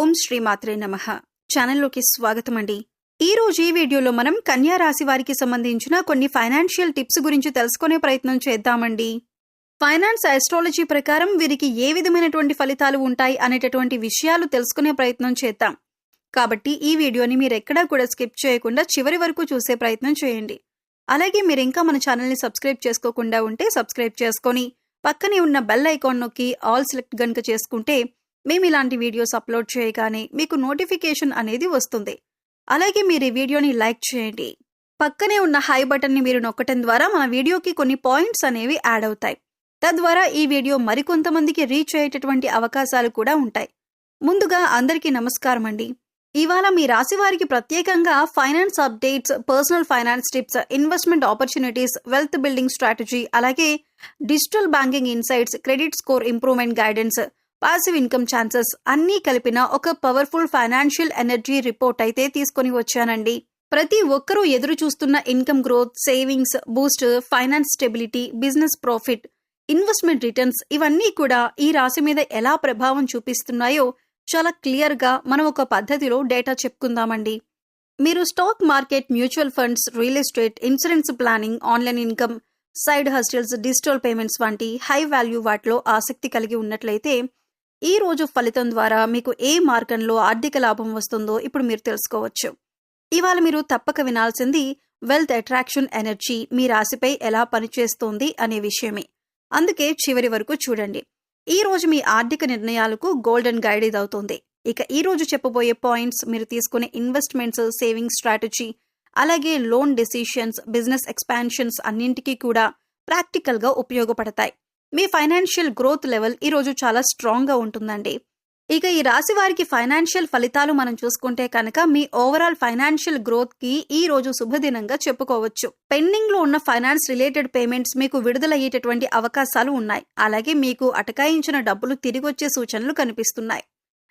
ఓం శ్రీ మాత్రే నమ. ఛానల్లోకి స్వాగతం అండి ఈ రోజు ఈ వీడియోలో మనం కన్యా రాశి వారికి సంబంధించిన కొన్ని ఫైనాన్షియల్ టిప్స్ గురించి తెలుసుకునే ప్రయత్నం చేద్దామండి. ఫైనాన్స్ ఆస్ట్రాలజీ ప్రకారం వీరికి ఏ విధమైనటువంటి ఫలితాలు ఉంటాయి అనేటటువంటి విషయాలు తెలుసుకునే ప్రయత్నం చేద్దాం. కాబట్టి ఈ వీడియోని మీరు ఎక్కడా కూడా స్కిప్ చేయకుండా చివరి వరకు చూసే ప్రయత్నం చేయండి. అలాగే మీరు ఇంకా మన ఛానల్ని సబ్స్క్రైబ్ చేసుకోకుండా ఉంటే సబ్స్క్రైబ్ చేసుకొని పక్కనే ఉన్న బెల్ ఐకాన్ నొక్కి ఆల్ సెలెక్ట్ గనుక చేసుకుంటే మేము ఇలాంటి వీడియోస్ అప్లోడ్ చేయగానే మీకు నోటిఫికేషన్ అనేది వస్తుంది. అలాగే మీరు ఈ వీడియోని లైక్ చేయండి. పక్కనే ఉన్న హై బటన్ని మీరు నొక్కటం ద్వారా మన వీడియోకి కొన్ని పాయింట్స్ అనేవి యాడ్ అవుతాయి. తద్వారా ఈ వీడియో మరికొంతమందికి రీచ్ అయ్యేటటువంటి అవకాశాలు కూడా ఉంటాయి. ముందుగా అందరికీ నమస్కారం అండి. ఇవాళ మీ రాశి వారికి ప్రత్యేకంగా finance updates personal finance tips investment opportunities wealth building strategy అలాగే digital banking insights credit score improvement guidance passive income chances అన్నీ కలిపిన ఒక పవర్ఫుల్ ఫైనాన్షియల్ ఎనర్జీ రిపోర్ట్ అయితే తీసుకొని వచ్చానండి. ప్రతి ఒక్కరూ ఎదురు చూస్తున్న income growth savings boost finance stability business profit investment returns ఇవన్నీ కూడా ఈ రాశి మీద ఎలా ప్రభావం చూపిస్తున్నాయో చాలా క్లియర్గా మనం ఒక పద్ధతిలో డేటా చెప్పుకుందామండి. మీరు stock market mutual funds real estate insurance planning online income side hustles digital payments వంటి హై వాల్యూ వాటిలో ఆసక్తి కలిగి ఉన్నట్లయితే ఈ రోజు ఫలితం ద్వారా మీకు ఏ మార్గంలో ఆర్థిక లాభం వస్తుందో ఇప్పుడు మీరు తెలుసుకోవచ్చు. ఇవాళ మీరు తప్పక వినాల్సింది వెల్త్ అట్రాక్షన్ ఎనర్జీ మీ రాశిపై ఎలా పనిచేస్తోంది అనే విషయమే. అందుకే చివరి వరకు చూడండి. ఈ రోజు మీ ఆర్థిక నిర్ణయాలకు గోల్డెన్ గైడ్ ఇది అవుతుంది. ఇక ఈ రోజు చెప్పబోయే పాయింట్స్ మీరు తీసుకునే ఇన్వెస్ట్మెంట్స్ సేవింగ్ స్ట్రాటజీ అలాగే లోన్ డెసిషన్స్ బిజినెస్ ఎక్స్పాన్షన్స్ అన్నింటికీ కూడా ప్రాక్టికల్గా ఉపయోగపడతాయి. మీ ఫైనాన్షియల్ గ్రోత్ లెవెల్ ఈ రోజు చాలా స్ట్రాంగ్గా ఉంటుందండి. ఇక ఈ రాశి వారికి ఫైనాన్షియల్ ఫలితాలు మనం చూసుకుంటే కనుక మీ ఓవరాల్ ఫైనాన్షియల్ గ్రోత్కి ఈ రోజు శుభదినంగా చెప్పుకోవచ్చు. పెండింగ్లో ఉన్న ఫైనాన్స్ రిలేటెడ్ పేమెంట్స్ మీకు విడుదలయ్యేటటువంటి అవకాశాలు ఉన్నాయి. అలాగే మీకు అటకాయించిన డబ్బులు తిరిగి వచ్చే సూచనలు కనిపిస్తున్నాయి.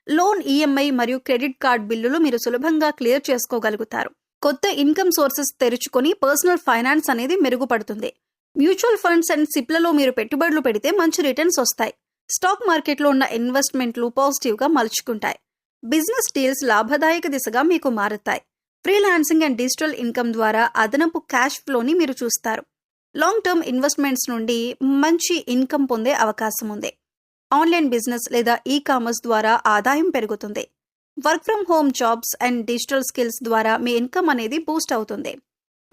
లోన్ ఈఎంఐ మరియు క్రెడిట్ కార్డ్ బిల్లులు మీరు సులభంగా క్లియర్ చేసుకోగలుగుతారు. కొత్త ఇన్కమ్ సోర్సెస్ తెరుచుకొని పర్సనల్ ఫైనాన్స్ అనేది మెరుగుపడుతుంది. మ్యూచువల్ ఫండ్స్ అండ్ సిప్లలో మీరు పెట్టుబడులు పెడితే మంచి రిటర్న్స్ వస్తాయి. స్టాక్ మార్కెట్లో ఉన్న ఇన్వెస్ట్మెంట్లు పాజిటివ్గా మలుచుకుంటాయి. బిజినెస్ డీల్స్ లాభదాయక దిశగా మీకు మారుతాయి. ఫ్రీలాన్సింగ్ అండ్ డిజిటల్ ఇన్కమ్ ద్వారా అదనపు క్యాష్ ఫ్లోని మీరు చూస్తారు. లాంగ్ టర్మ్ ఇన్వెస్ట్మెంట్స్ నుండి మంచి ఇన్కమ్ పొందే అవకాశం ఉంది. ఆన్లైన్ బిజినెస్ లేదా ఈ కామర్స్ ద్వారా ఆదాయం పెరుగుతుంది. Work from home jobs and digital skills ద్వారా మీ ఇన్కమ్ అనేది బూస్ట్ అవుతుంది.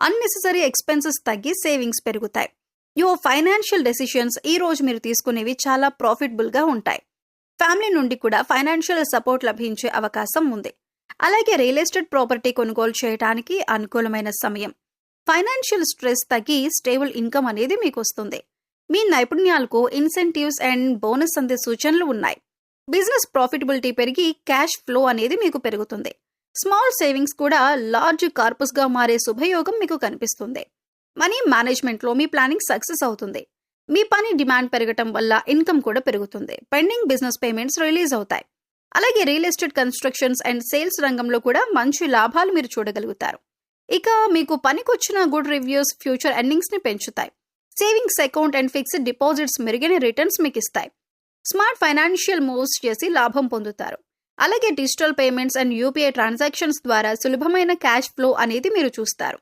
అన్నెసెసరీ ఎక్స్పెన్సెస్ తగ్గి సేవింగ్స్ పెరుగుతాయి. యువర్ ఫైనాన్షియల్ డెసిషన్స్ ఈ రోజు మీరు తీసుకునేవి చాలా ప్రాఫిటబుల్గా ఉంటాయి. ఫ్యామిలీ నుండి కూడా ఫైనాన్షియల్ సపోర్ట్ లభించే అవకాశం ఉంది. అలాగే రియల్ ఎస్టేట్ ప్రాపర్టీ కొనుగోలు చేయడానికి అనుకూలమైన సమయం. ఫైనాన్షియల్ స్ట్రెస్ తగ్గి స్టేబుల్ ఇన్కమ్ అనేది మీకు వస్తుంది. మీ నైపుణ్యాలకు ఇన్సెంటివ్స్ అండ్ బోనస్ అందే సూచనలు ఉన్నాయి. బిజినెస్ ప్రాఫిటబిలిటీ పెరిగి క్యాష్ ఫ్లో అనేది మీకు పెరుగుతుంది. స్మాల్ సేవింగ్స్ కూడా లార్జ్ కార్పస్గా మారే శుభయోగం మీకు కనిపిస్తుంది. మనీ మేనేజ్మెంట్లో మీ ప్లానింగ్ సక్సెస్ అవుతుంది. మీ పని డిమాండ్ పెరగటం వల్ల ఇన్కమ్ కూడా పెరుగుతుంది. పెండింగ్ బిజినెస్ పేమెంట్స్ రిలీజ్ అవుతాయి. అలాగే real estate constructions and sales రంగంలో కూడా మంచి లాభాలు మీరు చూడగలుగుతారు. ఇక మీకు పనికొచ్చిన గుడ్ రివ్యూస్ ఫ్యూచర్ ఎర్నింగ్స్ని పెంచుతాయి. Savings account and fixed deposits మెరుగైన రిటర్న్స్ మీకు ఇస్తాయి. స్మార్ట్ ఫైనాన్షియల్ మూవ్స్ చేసి లాభం పొందుతారు. అలాగే digital payments and UPI transactions ద్వారా సులభమైన క్యాష్ ఫ్లో అనేది మీరు చూస్తారు.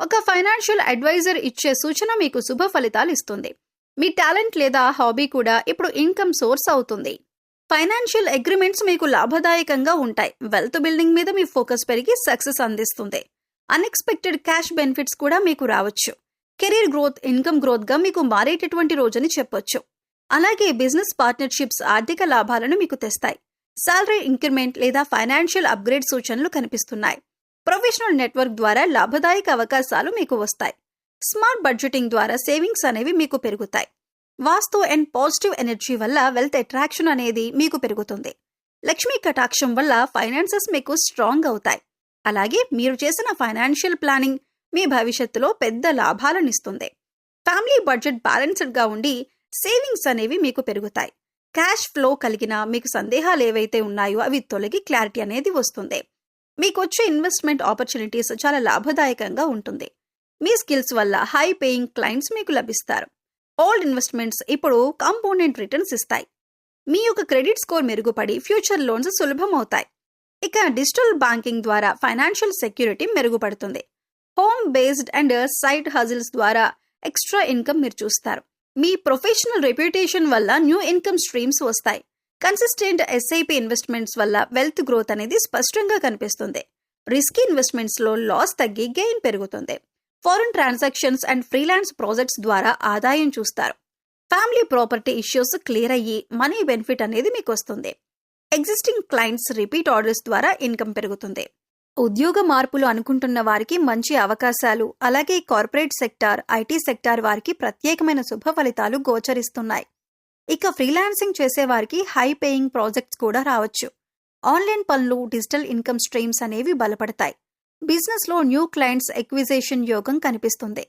ఒక ఫైనాన్షియల్ అడ్వైజర్ ఇచ్చే సూచన మీకు శుభ ఫలితాలు ఇస్తుంది. మీ టాలెంట్ లేదా హాబీ కూడా ఇప్పుడు ఇన్కమ్ సోర్స్ అవుతుంది. ఫైనాన్షియల్ అగ్రిమెంట్స్ మీకు లాభదాయకంగా ఉంటాయి. వెల్త్ బిల్డింగ్ మీద మీ ఫోకస్ పెరిగి సక్సెస్ అందిస్తుంది. అన్ఎక్స్పెక్టెడ్ క్యాష్ బెనిఫిట్స్ కూడా మీకు రావచ్చు. కెరీర్ గ్రోత్ ఇన్కమ్ గ్రోత్గా మీకు మారేటటువంటి రోజని చెప్పొచ్చు. అలాగే బిజినెస్ పార్ట్నర్షిప్స్ ఆర్థిక లాభాలను మీకు తెస్తాయి. శాలరీ ఇంక్రిమెంట్ లేదా ఫైనాన్షియల్ అప్గ్రేడ్ సూచనలు కనిపిస్తున్నాయి. ప్రొఫెషనల్ నెట్వర్క్ ద్వారా లాభదాయక అవకాశాలు మీకు వస్తాయి. స్మార్ట్ బడ్జెటింగ్ ద్వారా సేవింగ్స్ అనేవి మీకు పెరుగుతాయి. వాస్తు అండ్ పాజిటివ్ ఎనర్జీ వల్ల వెల్త్ అట్రాక్షన్ అనేది మీకు పెరుగుతుంది. లక్ష్మీ కటాక్షం వల్ల ఫైనాన్సెస్ మీకు స్ట్రాంగ్ అవుతాయి. అలాగే మీరు చేసిన ఫైనాన్షియల్ ప్లానింగ్ మీ భవిష్యత్తులో పెద్ద లాభాలనిస్తుంది ఫ్యామిలీ బడ్జెట్ బ్యాలెన్స్డ్గా ఉండి సేవింగ్స్ అనేవి మీకు పెరుగుతాయి. క్యాష్ ఫ్లో కలిగిన మీకు సందేహాలు ఏవైతే ఉన్నాయో అవి తొలగి క్లారిటీ అనేది వస్తుంది. మీకు వచ్చే ఇన్వెస్ట్మెంట్ ఆపర్చునిటీస్ చాలా లాభదాయకంగా ఉంటుంది. మీ స్కిల్స్ వల్ల హై పేయింగ్ క్లయింట్స్ మీకు లభిస్తారు. ఓల్డ్ ఇన్వెస్ట్మెంట్స్ ఇప్పుడు కాంపౌండెంట్ రిటర్న్స్ ఇస్తాయి. మీ యొక్క క్రెడిట్ స్కోర్ మెరుగుపడి ఫ్యూచర్ లోన్స్ సులభం అవుతాయి ఇక డిజిటల్ బ్యాంకింగ్ ద్వారా ఫైనాన్షియల్ సెక్యూరిటీ మెరుగుపడుతుంది. Home based and side hustles ద్వారా ఎక్స్ట్రా ఇన్కమ్ మీరు చూస్తారు. మీ ప్రొఫెషనల్ రెప్యుటేషన్ వల్ల న్యూ ఇన్కమ్ స్ట్రీమ్స్ వస్తాయి. కన్సిస్టెంట్ ఎస్ఐపి ఇన్వెస్ట్మెంట్స్ వల్ల వెల్త్ గ్రోత్ అనేది స్పష్టంగా కనిపిస్తుంది. రిస్కీ ఇన్వెస్ట్మెంట్స్లో లాస్ తగ్గి గెయిన్ పెరుగుతుంది. Foreign transactions and freelance projects ద్వారా ఆదాయం చూస్తారు. ఫ్యామిలీ ప్రాపర్టీ ఇష్యూస్ క్లియర్ అయ్యి మనీ బెనిఫిట్ అనేది మీకు వస్తుంది. ఎగ్జిస్టింగ్ క్లయింట్స్ రిపీట్ ఆర్డర్స్ ద్వారా ఇన్కమ్ పెరుగుతుంది. ఉద్యోగ మార్పులు అనుకుంటున్న వారికి మంచి అవకాశాలు అలాగే కార్పొరేట్ సెక్టార్ ఐటీ సెక్టార్ వారికి ప్రత్యేకమైన శుభ ఫలితాలు గోచరిస్తున్నాయి. ఇక ఫ్రీలాన్సింగ్ చేసేవారికి హై పేయింగ్ ప్రాజెక్ట్స్ కూడా రావచ్చు. ఆన్లైన్ పనులు డిజిటల్ ఇన్కమ్ స్ట్రీమ్స్ అనేవి బలపడతాయి. బిజినెస్లో న్యూ క్లయింట్స్ ఎక్విజేషన్ యోగం కనిపిస్తుంది.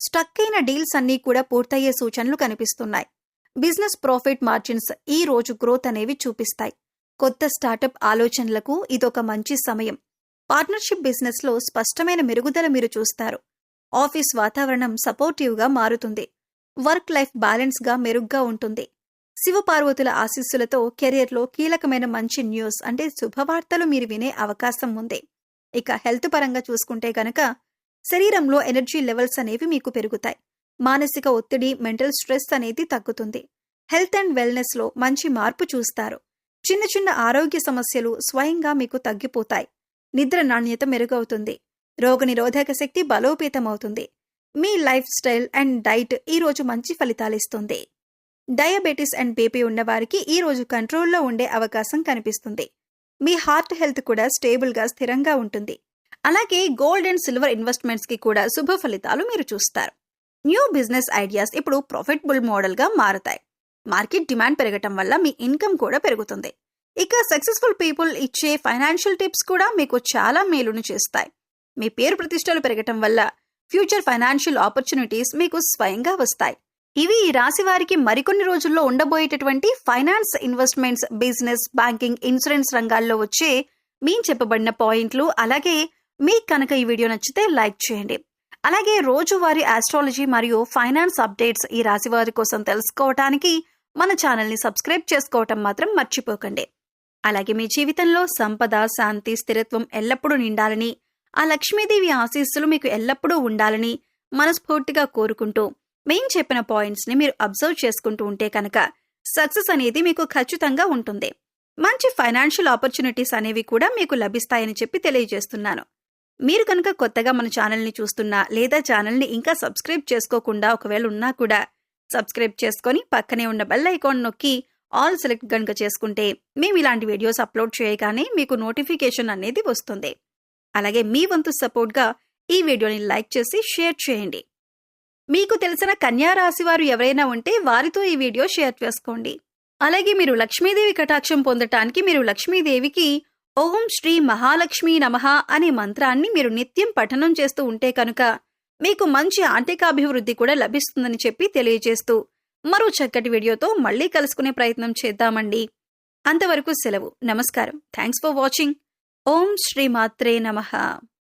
స్టక్ అయిన డీల్స్ అన్నీ కూడా పూర్తయ్యే సూచనలు కనిపిస్తున్నాయి. బిజినెస్ ప్రాఫిట్ మార్జిన్స్ ఈ రోజు గ్రోత్ అనేవి చూపిస్తాయి. కొత్త స్టార్టప్ ఆలోచనలకు ఇదొక మంచి సమయం. పార్ట్నర్షిప్ బిజినెస్లో స్పష్టమైన మెరుగుదల మీరు చూస్తారు. ఆఫీస్ వాతావరణం సపోర్టివ్గా మారుతుంది. వర్క్ లైఫ్ బ్యాలెన్స్గా మెరుగ్గా ఉంటుంది. శివపార్వతుల ఆశీస్సులతో కెరియర్లో కీలకమైన మంచి న్యూస్ అంటే శుభవార్తలు మీరు వినే అవకాశం ఉంది. ఇక హెల్త్ పరంగా చూసుకుంటే గనక శరీరంలో ఎనర్జీ లెవెల్స్ అనేవి మీకు పెరుగుతాయి. మానసిక ఒత్తిడి మెంటల్ స్ట్రెస్ అనేది తగ్గుతుంది. హెల్త్ అండ్ వెల్నెస్లో మంచి మార్పు చూస్తారు. చిన్న చిన్న ఆరోగ్య సమస్యలు స్వయంగా మీకు తగ్గిపోతాయి. నిద్ర నాణ్యత మెరుగవుతుంది. రోగనిరోధక శక్తి బలోపేతమవుతుంది. మీ లైఫ్ స్టైల్ అండ్ డైట్ ఈ రోజు మంచి ఫలితాలిస్తుంది డయాబెటిస్ అండ్ బీపీ ఉన్నవారికి ఈ రోజు కంట్రోల్లో ఉండే అవకాశం కనిపిస్తుంది. మీ హార్ట్ హెల్త్ కూడా స్టేబుల్గా స్థిరంగా ఉంటుంది. అలాగే గోల్డ్ అండ్ సిల్వర్ ఇన్వెస్ట్మెంట్స్కి కూడా శుభ ఫలితాలు మీరు చూస్తారు. న్యూ బిజినెస్ ఐడియాస్ ఇప్పుడు ప్రాఫిటబుల్ మోడల్గా మారుతాయి. మార్కెట్ డిమాండ్ పెరగటం వల్ల మీ ఇన్కమ్ కూడా పెరుగుతుంది. ఇక సక్సెస్ఫుల్ పీపుల్ ఇచ్చే ఫైనాన్షియల్ టిప్స్ కూడా మీకు చాలా మేలును చేస్తాయి. మీ పేరు ప్రతిష్టలు పెరగటం వల్ల ఫ్యూచర్ ఫైనాన్షియల్ ఆపర్చునిటీస్ మీకు స్వయంగా వస్తాయి. ఇవి ఈ రాశి వారికి మరికొన్ని రోజుల్లో ఉండబోయేటటువంటి finance investments business banking insurance రంగాల్లో వచ్చే మీ చెప్పబడిన పాయింట్లు అలాగే మీకు కనుక ఈ వీడియో నచ్చితే లైక్ చేయండి. అలాగే రోజువారీ ఆస్ట్రాలజీ మరియు ఫైనాన్స్ అప్డేట్స్ ఈ రాశి వారి కోసం తెలుసుకోవటానికి మన ఛానల్ని సబ్స్క్రైబ్ చేసుకోవటం మాత్రం మర్చిపోకండి. అలాగే మీ జీవితంలో సంపద శాంతి స్థిరత్వం ఎల్లప్పుడూ నిండాలని ఆ లక్ష్మీదేవి ఆశీస్సులు మీకు ఎల్లప్పుడూ ఉండాలని మనస్ఫూర్తిగా కోరుకుంటూ మేం చెప్పిన పాయింట్స్ని మీరు అబ్జర్వ్ చేసుకుంటూ ఉంటే కనుక సక్సెస్ అనేది మీకు ఖచ్చితంగా ఉంటుంది. మంచి ఫైనాన్షియల్ ఆపర్చునిటీస్ అనేవి కూడా మీకు లభిస్తాయని చెప్పి తెలియజేస్తున్నాను. మీరు కనుక కొత్తగా మన ఛానల్ని చూస్తున్నా లేదా ఛానల్ని ఇంకా సబ్స్క్రైబ్ చేసుకోకుండా ఒకవేళ ఉన్నా కూడా సబ్స్క్రైబ్ చేసుకొని పక్కనే ఉన్న బెల్ ఐకాన్ నొక్కి ఆల్ సెలెక్ట్ కనుక చేసుకుంటే మేము ఇలాంటి వీడియోస్ అప్లోడ్ చేయగానే మీకు నోటిఫికేషన్ అనేది వస్తుంది. అలాగే మీ వంతు సపోర్ట్గా ఈ వీడియోని లైక్ చేసి షేర్ చేయండి. మీకు తెలిసిన కన్యా రాశి వారు ఎవరైనా ఉంటే వారితో ఈ వీడియో షేర్ చేసుకోండి. అలాగే మీరు లక్ష్మీదేవి కటాక్షం పొందటానికి మీరు లక్ష్మీదేవికి ఓం శ్రీ మహాలక్ష్మీ నమః అనే మంత్రాన్ని మీరు నిత్యం పఠనం చేస్తూ ఉంటే కనుక మీకు మంచి ఆర్థికాభివృద్ధి కూడా లభిస్తుందని చెప్పి తెలియజేస్తూ మరో చక్కటి వీడియోతో మళ్ళీ కలుసుకునే ప్రయత్నం చేద్దామండి. అంతవరకు సెలవు. నమస్కారం. థ్యాంక్స్ ఫర్ వాచింగ్ ఓం శ్రీ మాత్రే నమః.